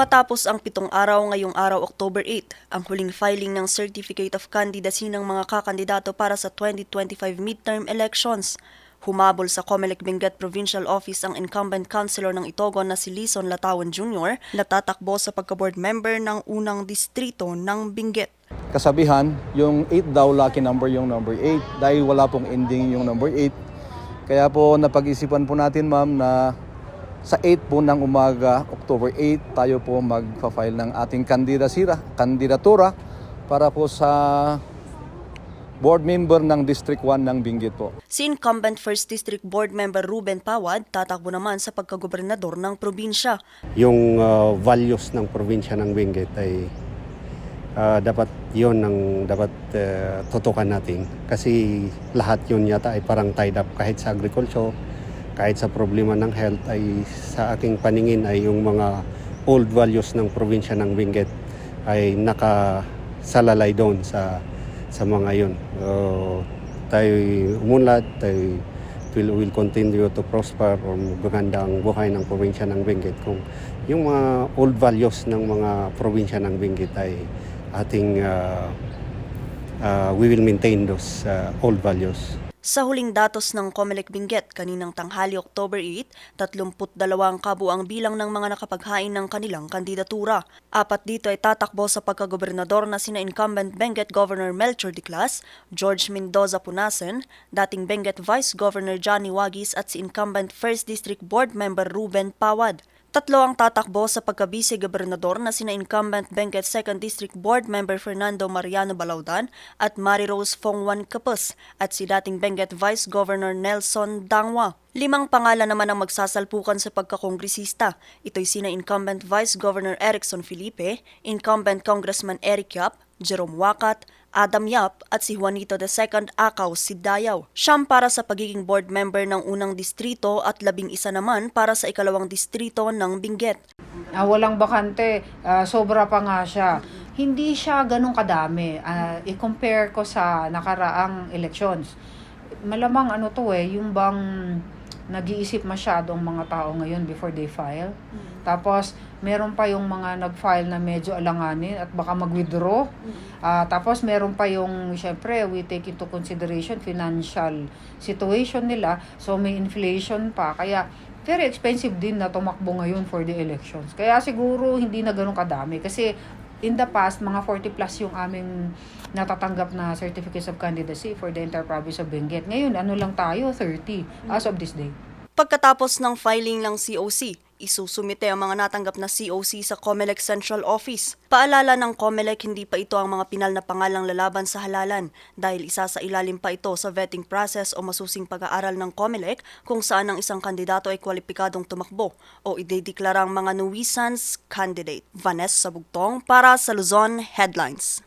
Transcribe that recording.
Matapos ang pitong araw ngayong araw October 8, ang huling filing ng Certificate of Candidacy ng mga kakandidato para sa 2025 midterm elections. Humabol sa Comelec Benguet Provincial Office ang incumbent councilor ng Itogon na si Lison Latawan Jr. na tatakbo sa pagka-board member ng unang distrito ng Benguet. kasabihan, yung 8 daw lucky number yung number 8 dahil wala pong ending yung number 8. Kaya po napag-isipan po natin ma'am na sa 8 po ng umaga, October 8, tayo po magpa-file ng ating kandidatura, kandidatura para po sa board member ng District 1 ng Benguet po. Si incumbent 1st District Board Member Ruben Pawad tatakbo naman sa pagkagobernador ng probinsya. yung uh, values ng probinsya ng Benguet ay uh, dapat yon ang dapat uh, tutukan natin kasi lahat yun yata ay parang tied up kahit sa agriculture kahit sa problema ng health ay sa aking paningin ay yung mga old values ng probinsya ng Benguet ay nakasalalay doon sa sa mga yun. So, tayo umunlad, tayo will, will continue to prosper o maganda ang buhay ng probinsya ng Benguet kung yung mga old values ng mga probinsya ng Benguet ay ating uh, uh, we will maintain those uh, old values. Sa huling datos ng Comelec Benguet kaninang tanghali October 8, 32 ang bilang ng mga nakapaghain ng kanilang kandidatura. Apat dito ay tatakbo sa pagkagobernador na sina incumbent Benguet Governor Melchor Diclas, George Mendoza Punasen, dating Benguet Vice Governor Johnny Wagis at si incumbent 1st District Board Member Ruben Pawad. Tatlo ang tatakbo sa pagkabise-gobernador na sina incumbent Benguet 2nd District Board Member Fernando Mariano Balaudan at Mary Rose Fongwan Kapus at si dating Benguet Vice Governor Nelson Dangwa. Limang pangalan naman ang magsasalpukan sa pagkakongresista. Ito'y sina incumbent Vice Governor Erickson Felipe, incumbent Congressman Eric Yap, Jerome Wakat, Adam Yap at si Juanito II Akaw Sidayaw. Siyam para sa pagiging board member ng unang distrito at labing isa naman para sa ikalawang distrito ng Benguet. Ah, walang bakante, ah, sobra pa nga siya. Hindi siya ganun kadami. Ah, i-compare ko sa nakaraang elections. Malamang ano to eh, yung bang nag-iisip masyado ang mga tao ngayon before they file. Tapos, meron pa yung mga nag-file na medyo alanganin at baka mag-withdraw. Ah, tapos, meron pa yung, syempre, we take into consideration financial situation nila. So, may inflation pa. Kaya, very expensive din na tumakbo ngayon for the elections. Kaya siguro hindi na ganun kadami. Kasi, in the past, mga 40 plus yung aming natatanggap na certificates of candidacy for the entire province of Benguet. Ngayon, ano lang tayo? 30 as of this day. Pagkatapos ng filing ng COC, isusumite ang mga natanggap na COC sa COMELEC Central Office. Paalala ng COMELEC hindi pa ito ang mga pinal na pangalang lalaban sa halalan dahil isa sa ilalim pa ito sa vetting process o masusing pag-aaral ng COMELEC kung saan ang isang kandidato ay kwalipikadong tumakbo o idedeklarang mga nuisance candidate. Vanessa Sabugtong para sa Luzon Headlines.